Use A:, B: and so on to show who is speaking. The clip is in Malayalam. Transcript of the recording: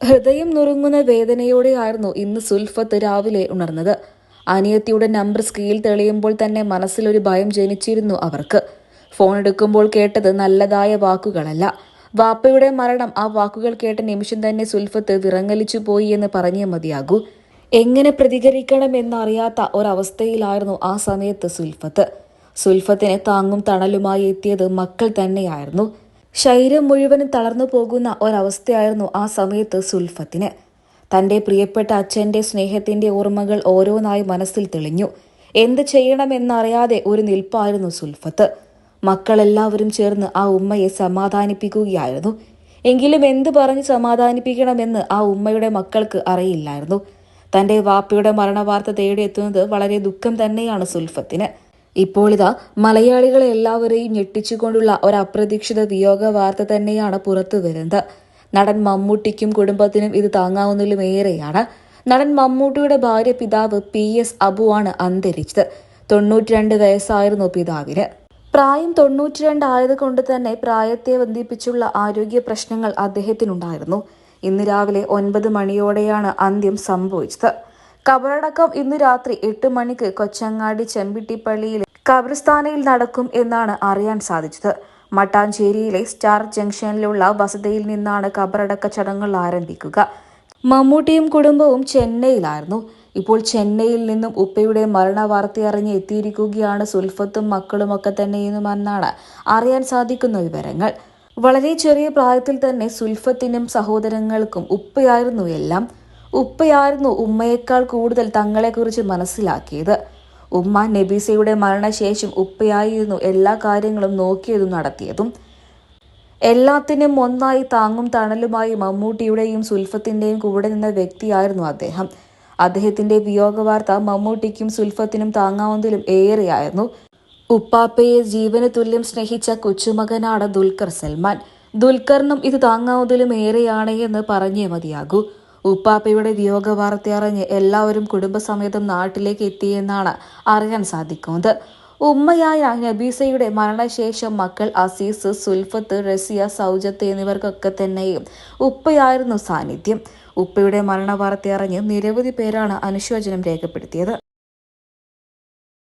A: ഹൃദയം നുറുങ്ങുന്ന വേദനയോടെയായിരുന്നു ഇന്ന് സുൽഫത്ത് രാവിലെ ഉണർന്നത്. അനിയത്തിയുടെ നമ്പർ സ്ക്രീനിൽ തെളിയുമ്പോൾ തന്നെ മനസ്സിലൊരു ഭയം ജനിച്ചിരുന്നു അവർക്ക്. ഫോൺ എടുക്കുമ്പോൾ കേട്ടത് നല്ലതായ വാക്കുകളല്ല. വാപ്പയുടെ മരണം ആ വാക്കുകൾ കേട്ട നിമിഷം തന്നെ സുൽഫത്ത് വിറങ്ങലിച്ചു പോയി എന്ന് പറഞ്ഞേ മതിയാകൂ. എങ്ങനെ പ്രതികരിക്കണമെന്നറിയാത്ത ഒരവസ്ഥയിലായിരുന്നു ആ സമയത്ത് സുൽഫത്ത്. സുൽഫത്തിനെ താങ്ങും തണലുമായി എത്തിയത് മക്കൾ തന്നെയായിരുന്നു. ശരീരം മുഴുവനും തളർന്നു പോകുന്ന ഒരവസ്ഥയായിരുന്നു ആ സമയത്ത് സുൽഫത്തിന്. തന്റെ പ്രിയപ്പെട്ട അച്ഛന്റെ സ്നേഹത്തിന്റെ ഓർമ്മകൾ ഓരോന്നായി മനസ്സിൽ തെളിഞ്ഞു. എന്ത് ചെയ്യണമെന്നറിയാതെ ഒരു നിൽപ്പായിരുന്നു സുൽഫത്ത്. മക്കളെല്ലാവരും ചേർന്ന് ആ ഉമ്മയെ സമാധാനിപ്പിക്കുകയായിരുന്നു. എങ്കിലും എന്ത് പറഞ്ഞ് സമാധാനിപ്പിക്കണമെന്ന് ആ ഉമ്മയുടെ മക്കൾക്ക് അറിയില്ലായിരുന്നു. തന്റെ വാപ്പയുടെ മരണവാർത്ത തേടിയെത്തുന്നത് വളരെ ദുഃഖം തന്നെയാണ് സുൽഫത്തിന്. ഇപ്പോൾ ഇതാ മലയാളികളെ എല്ലാവരെയും ഞെട്ടിച്ചുകൊണ്ടുള്ള ഒരു അപ്രതീക്ഷിത വിയോഗ വാർത്ത തന്നെയാണ് പുറത്തു വരുന്നത്. നടൻ മമ്മൂട്ടിക്കും കുടുംബത്തിനും ഇത് താങ്ങാവുന്നതിലും ഏറെയാണ് നടൻ മമ്മൂട്ടിയുടെ ഭാര്യ പിതാവ് പി എസ് അബുവാണ് അന്തരിച്ചത്. തൊണ്ണൂറ്റിരണ്ട് വയസ്സായിരുന്നു പിതാവിന്. പ്രായം തൊണ്ണൂറ്റിരണ്ട് ആയതുകൊണ്ട് തന്നെ പ്രായത്തെ ബന്ധിപ്പിച്ചുള്ള ആരോഗ്യ പ്രശ്നങ്ങൾ അദ്ദേഹത്തിനുണ്ടായിരുന്നു. ഇന്ന് രാവിലെ ഒൻപത് മണിയോടെയാണ് അന്ത്യം സംഭവിച്ചത്. കബറടക്കം ഇന്ന് രാത്രി എട്ട് മണിക്ക് കൊച്ചങ്ങാടി ചെമ്പിട്ടിപ്പള്ളിയിലെ ഖബർസ്ഥാനയിൽ നടക്കും എന്നാണ് അറിയാൻ സാധിച്ചത്. മട്ടാഞ്ചേരിയിലെ സ്റ്റാർ ജംഗ്ഷനിലുള്ള വസതിയിൽ നിന്നാണ് കബറടക്ക ചടങ്ങുകൾ ആരംഭിക്കുക. മമ്മൂട്ടിയും കുടുംബവും ചെന്നൈയിലായിരുന്നു. ഇപ്പോൾ ചെന്നൈയിൽ നിന്നും ഉപ്പയുടെ മരണ വാർത്തയറിഞ്ഞ് എത്തിയിരിക്കുകയാണ് സുൽഫത്തും മക്കളുമൊക്കെ തന്നെയെന്നുമെന്നാണ് അറിയാൻ സാധിക്കുന്ന വിവരങ്ങൾ. വളരെ ചെറിയ പ്രായത്തിൽ തന്നെ സുൽഫത്തിനും സഹോദരങ്ങൾക്കും ഉപ്പയായിരുന്നു എല്ലാം. ഉപ്പയായിരുന്നു ഉമ്മയേക്കാൾ കൂടുതൽ തങ്ങളെക്കുറിച്ച് മനസ്സിലാക്കിയത്. ഉമ്മ നബീസയുടെ മരണശേഷം ഉപ്പയായിരുന്നു എല്ലാ കാര്യങ്ങളും നോക്കിയതും നടത്തിയതും. എല്ലാത്തിനും ഒന്നായി താങ്ങും തണലുമായി മമ്മൂട്ടിയുടെയും സുൽഫത്തിന്റെയും കൂടെ നിന്ന വ്യക്തിയായിരുന്നു അദ്ദേഹം. അദ്ദേഹത്തിന്റെ വിയോഗവാർത്ത മമ്മൂട്ടിക്കും സുൽഫത്തിനും താങ്ങാവുന്നതിലും ഏറെയായിരുന്നു. ഉപ്പാപ്പയെ ജീവന് തുല്യം സ്നേഹിച്ച കൊച്ചുമകനാണ് ദുൽഖർ സൽമാൻ. ദുൽഖറിനും ഇത് താങ്ങാവുന്നതിലും ഏറെയാണ് എന്ന് പറഞ്ഞേ മതിയാകൂ. ഉപ്പാപ്പയുടെ വിയോഗ വാർത്ത അറിഞ്ഞ് എല്ലാവരും കുടുംബസമേതം നാട്ടിലേക്ക് എത്തിയെന്നാണ് അറിയാൻ സാധിക്കുന്നത്. ഉമ്മയായ നബീസയുടെ മരണശേഷം മക്കൾ അസീസ് സുൽഫത്ത് റസിയ സൗജത്ത് എന്നിവർക്കൊക്കെ തന്നെയും ഉപ്പയായിരുന്നു സാന്നിധ്യം. ഉപ്പയുടെ മരണ വാർത്ത അറിഞ്ഞ് നിരവധി പേരാണ് അനുശോചനം രേഖപ്പെടുത്തിയത്.